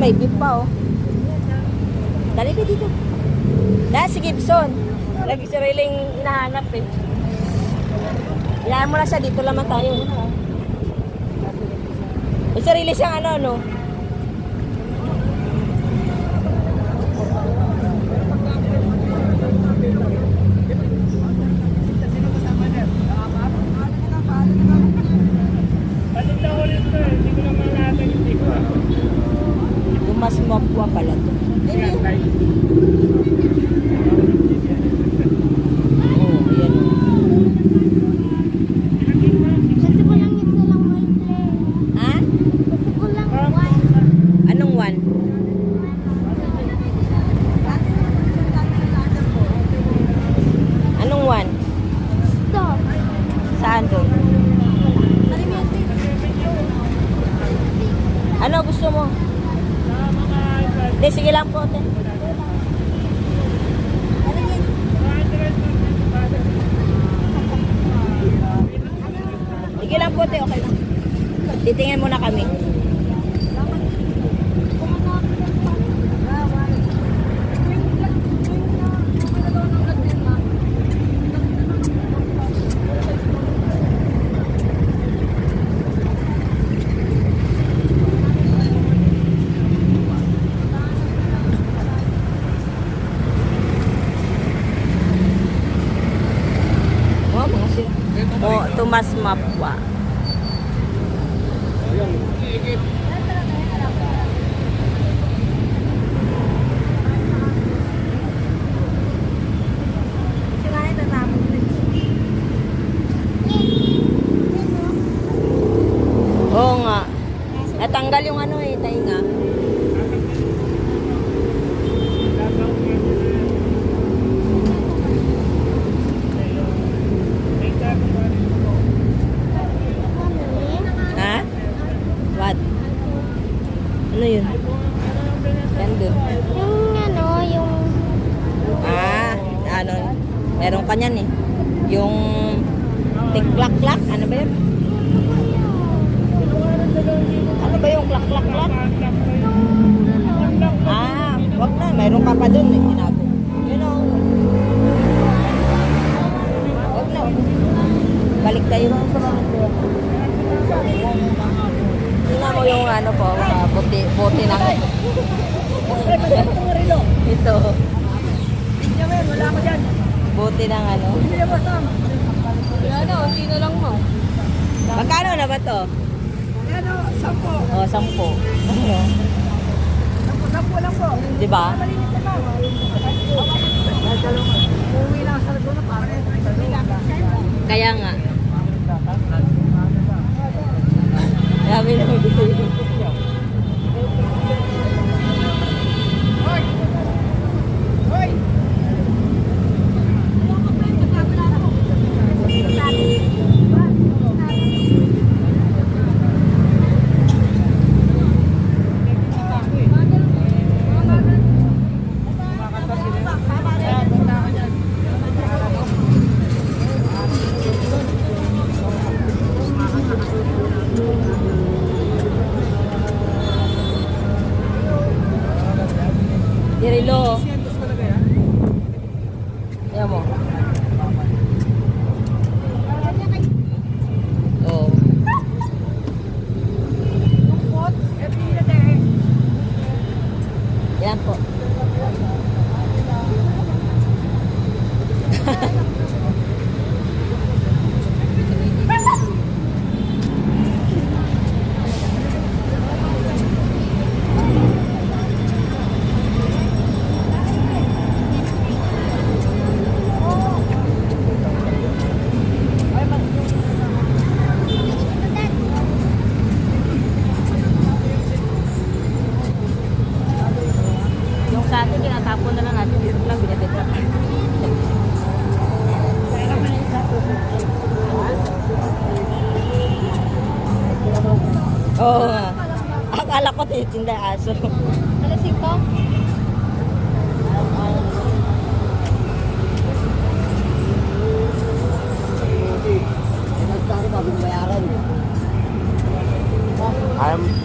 may beef pa oh. Dali ka dito. Dahil si Gibson. Lagi si Riling hinahanap eh. Ilaan mo na siya, dito naman tayo. May sarili siyang ano, no? Tumas mapwa pala to. Oo, oh, ayan o. Gusto ko lang ito lang one play. Ha? Gusto ko lang one. Anong one? Anong one? Ito. Saan doon? Ano gusto mo? Hindi, sige lang po, te. Sige lang po, te. Okay lang. Titingin muna kami. Oh, mga Oh, Tomas Mapwa. Oo nga. Natanggal yung ano eh, tainga. Ano yun? Yan dun. Yung ano, yung... Ah, ano? Meron ka niyan eh. Yung tik-klak-klak. Ano ba yun? Ano ba yung klak-klak-klak? Ah, wag na. Meron ka pa dun eh. Ginago. You know. Wag na. Balik tayo. Tingnan mo yung ano po, ah, buti, buti ng... Ito. Buti ng ano. Ano, sino lang mo? Magkano na ba to? Ano, sampo. Oh, sampo. Sampo, sampo lang po. Di ba? Kaya nga. Yan mo. Atin, tinatapon na lang natin. Dito lang, binibenta. Oo nga. Akala ko titinda aso. Alasing ko? Ayaw